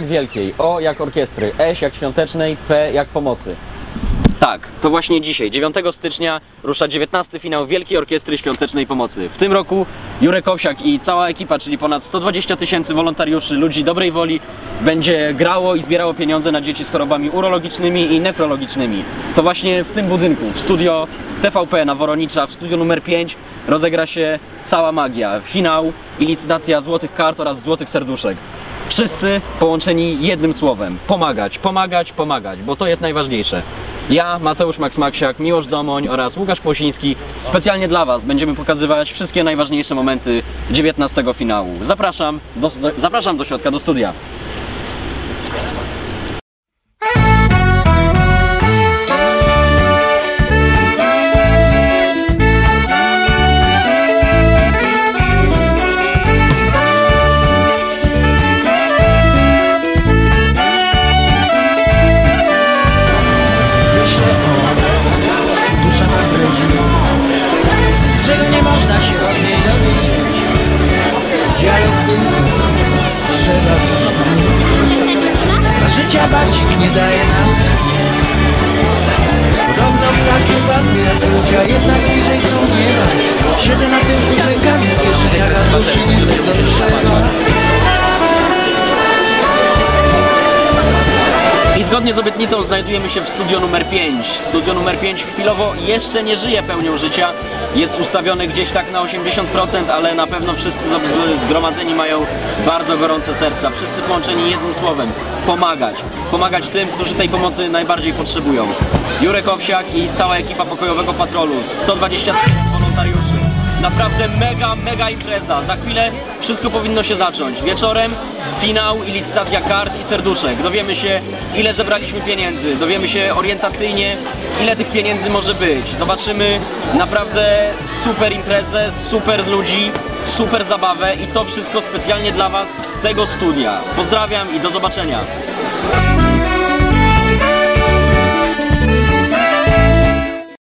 jak wielkiej, O jak orkiestry, S jak świątecznej, P jak pomocy. Tak, to właśnie dzisiaj, 9 stycznia, rusza 19 finał Wielkiej Orkiestry Świątecznej Pomocy. W tym roku Jurek Owsiak i cała ekipa, czyli ponad 120 tysięcy wolontariuszy, ludzi dobrej woli, będzie grało i zbierało pieniądze na dzieci z chorobami urologicznymi i nefrologicznymi. To właśnie w tym budynku, w studio TVP na Woronicza, w studio numer 5, rozegra się cała magia. Finał i licytacja złotych kart oraz złotych serduszek. Wszyscy połączeni jednym słowem. Pomagać, pomagać, pomagać, bo to jest najważniejsze. Ja, Mateusz Max Maksiak, Miłosz Domoń oraz Łukasz Płosiński specjalnie dla Was będziemy pokazywać wszystkie najważniejsze momenty 19 finału. Zapraszam do, do, zapraszam do środka, do studia. Bać nie daje nam. Podobno ptaki upadły jak ludzie, a jednak bliżej są nieba. Siedzę na rękami w kieszeniach, a duszy nie tego zgodnie z obietnicą znajdujemy się w studio numer 5. Studio numer 5 chwilowo jeszcze nie żyje pełnią życia. Jest ustawione gdzieś tak na 80%, ale na pewno wszyscy zgromadzeni mają bardzo gorące serca. Wszyscy połączeni jednym słowem. Pomagać. Pomagać tym, którzy tej pomocy najbardziej potrzebują. Jurek Owsiak i cała ekipa pokojowego patrolu. 120 tysięcy wolontariuszy. Naprawdę mega, mega impreza. Za chwilę wszystko powinno się zacząć. Wieczorem finał i licytacja kart i serduszek. Dowiemy się, ile zebraliśmy pieniędzy. Dowiemy się orientacyjnie, ile tych pieniędzy może być. Zobaczymy naprawdę super imprezę, super ludzi, super zabawę i to wszystko specjalnie dla Was z tego studia. Pozdrawiam i do zobaczenia.